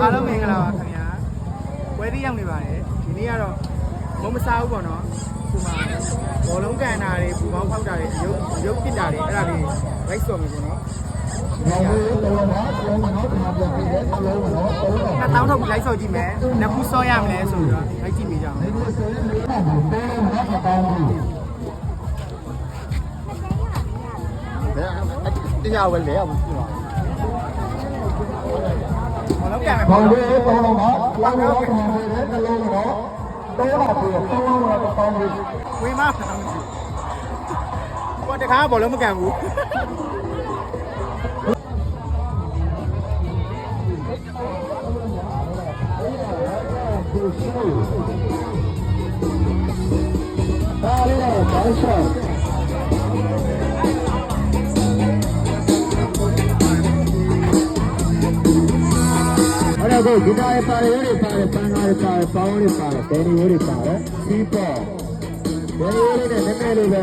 အားလုံးမင်္ဂလာပါခင်ဗျာဝဲသေးရောက်နေပါတယ်ဒီနေ့ကတော့မုံမစားဘူးပေါ့နော်ဒီမှာဘောလုံးကန်တာတွေပူပေါင်းဖောက်တာတွေရုပ်ရုပ်ပစ်တာတွေအဲ့ဒါတွေ right ဆော်မယ်ပေါ့နော်နှစ်တောင်းထုတ်ပြီး live ဆော်ကြည့်မယ်နှစ်ခုဆော့ရမလဲဆိုပြီးတော့ live ကြည့်မိကြအောင်တရားဝယ်လေအောင်ပြ ပါဘောလုံးကန်မယ်ဘောပေါ့င်နော်လေးသုံးလုံးပါလောင်းလို့ခံရတယ်တစ်လုံးတော့တော့ပါပြီသုံးလုံးတော့ပေါင်းပြီးဝေးမဘောတခါဘောလုံးမကန်ဘူးဒါလေးတော့ပေါင်းဆော င်အဲ့တော့ဒီတိုင်းပါရီတွေပါတယ်ပန်းကားတွေပါတယ်ပေါင်းတွေပါတယ်ဘယ်လိုတွေပါတယ်စီးပေါ်ဘယ်လိုတွေနဲ့နည်းနည်းလေးပဲ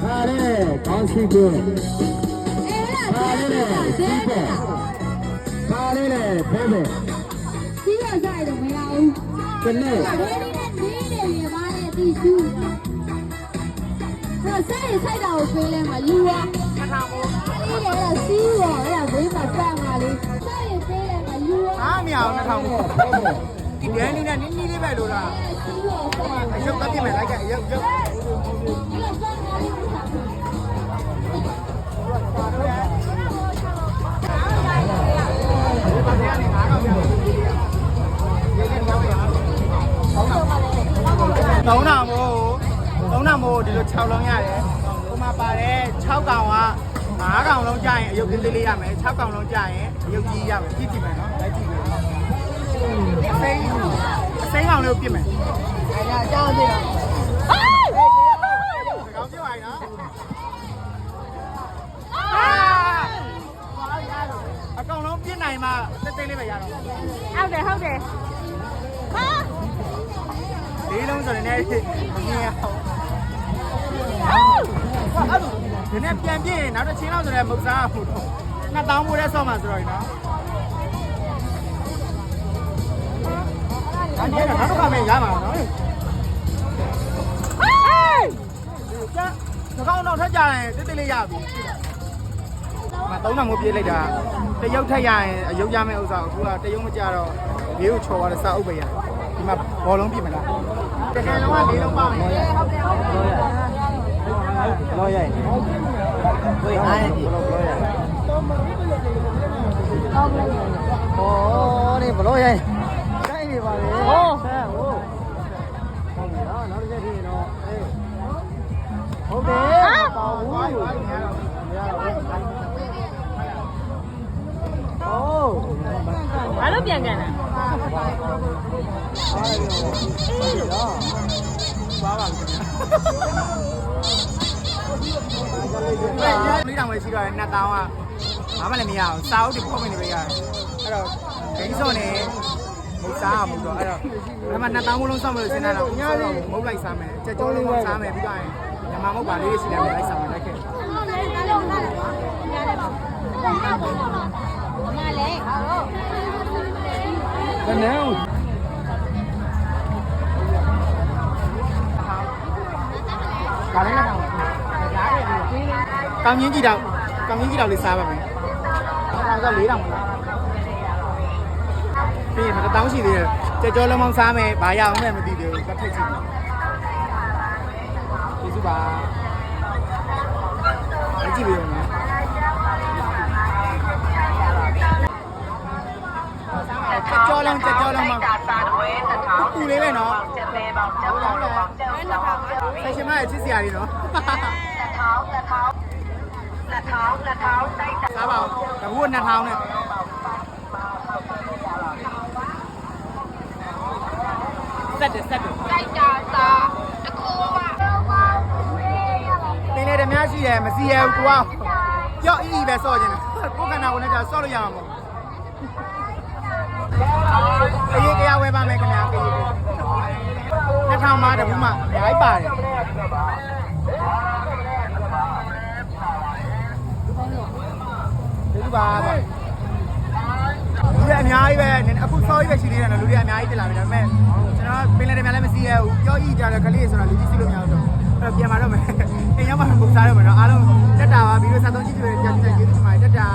ဟာလေကောင်းရှိကိုဟာလေစီးပေါ်ဟာလေဘယ်လိုစီးရဆိုင်တော့မရဘူးကနေ့။ဒါလေးနဲ့နေနေရပါနဲ့တီရှူ။တော့ဆိုင်ရဆိုင်တော့ပေးလဲမလူဝါခါထားမို့။အေးလေအဲ့စီးရော 2000 2000ဒီဒန်လေးနဲ့နင်းနီးလေးပဲလို့လားအရုပ်တက်ပြမယ်လိုက်ကအရုပ်ရုပ်သုံးနာမို့သုံးနာမို့ဒီလို6လုံးရတယ်ဟိုမှာပါတယ်6កောင်က 9ကောင်လုံးကြာရင်အယုတ်ကလေးလေးရမယ်6ကောင်လုံးကြာရင်အယုတ်ကြီးရမယ်ကြည့်ကြည့်မယ်နော်လိုက်ကြည့်မယ်အစိမ်းအစိမ်းကောင်လေးကိုပြစ်မယ်အဲ့ဒါကြောက်ကြည့်တော့ကောင်ပြစ်ပါရင်နော်အကောင်လုံးပြစ်နိုင်မှတက်တိတ်လေးပဲရတော့ဟုတ်တယ်ဟုတ်တယ်။ဟာလေးလုံးဆိုရင်လည်းမမြင်အောင် ဒီနေ့ပြန်ပြည့်ရင်နောက်တစ်ချင်းလောက်ဆိုရင်မုတ်စားဖို့တော့နှစ်တောင်းမိုးတဲ့ဆော့မှာဆိုတော့နော်အဲ့ဒီကတော့နောက်တစ်ခါမှရမှာနော်ဟေးကျသကောင်းတော့ထက်ကြရင်တိတိလေးရပြီမသုံးတာမိုးပြေးလိုက်တာတရုတ်ထက်ရရင်အယုတ်ရမယ့်ဥစ္စာကိုအခုကတရုတ်မကြတော့ဘေးကိုချော်သွားတဲ့စာအုပ်ပဲရဒီမှာဘောလုံးပြစ်မလားတကယ်လုံးကလေးလုံးပါမယ်ဟုတ်တယ်ဟုတ်တယ် လောရိုက်ဝေးအားရပြီလောရိုက်ဟောဒီဘလောရိုက်တိုင်းနေပါလေဟောဆဲဟောဟုတ်ပြီနော်နောက်တစ် ချက်ဒီနော်အေးဟုတ်တယ်ပါဘူးမရတော့ဘူးโอ้ဘာလို့ပြန်ကန်လဲအေးရောသွားပါပြီလေးတောင်ပဲရှိတော့နှစ်တောင်းကဘာမှလည်းမရအောင်စာအုပ်တွေပုံနေနေပဲရတယ်အဲ့တော့ဂိမ်းစော့နေမုတ်စားအောင်တော့အဲ့တော့ဒါမှနှစ်တောင်းလုံးစောင့်မလို့စဉ်းစားတော့ညာလေးမုတ်လိုက်စားမယ်ကြက်ကြောလုံးစားမယ်ပြီးတော့ညမမုတ်ပါလေးရှိတယ်လိုက်စားမယ်လိုက်ခဲ့။ငါလည်းငါလည်းငါလည်းငါလည်းဟုတ်ကနန်း ကောင်းကြီးကြည့်တော့ကောင်းကြီးကြည့်တော့လေးစားပါမယ်အဲ့ဒါက၄တောင်မလားပြီးရင်တောင်းရှိသေးတယ်ကြက်ကြောလုံးမောင်းစားမယ်ဘာရအောင်လဲမသိသေးဘူးတစ်ထက်ကြည့်ကျေးဇူးပါကြည့်ပြီးတော့နော်ကြောလုံးကြက်ကြောလုံးမောင်းပူလေးပဲနော်ဆက်ရှင်မရဲ့ချစ်စရာလေးနော် စားပါဦးတကူက2000နဲ့ဆက်တယ်ဆက်တယ်တိုက်တာသာတကူပါပင်လေဓမြရှိတယ်မစီရဘူးကိုကကြောက်အီးပဲစော့ခြင်းကိုခန္ဓာကိုယ်နဲ့ကြာစော့လို့ရမှာမဟုတ်အရေးတရားဝဲပါမယ်ခင်ဗျာအရေးနှစ်ထောင်မှတဘူးမှအများကြီးပါတယ် ဒီပါပါအများကြီးပဲအခုစောကြီးပဲရှိသေးတယ်နော်လူတွေအများကြီးတက်လာပြီဒါပေမဲ့ကျွန်တော်ပင်လယ်တများလည်းမစီးရဘူးပြောကြည့်ကြတယ်ကလေးဆိုတော့လူကြီးစီးလို့မရဘူးတော့အဲ့တော့ပြန်มาတော့မယ်အိမ်ရောက်မှပုံစားရမယ်နော်အားလုံးတက်တာပါပြီးတော့73ကြည့်ကြတယ်ကြာကြည့်ကျေးဇူးတင်ပါတယ်တက်တာ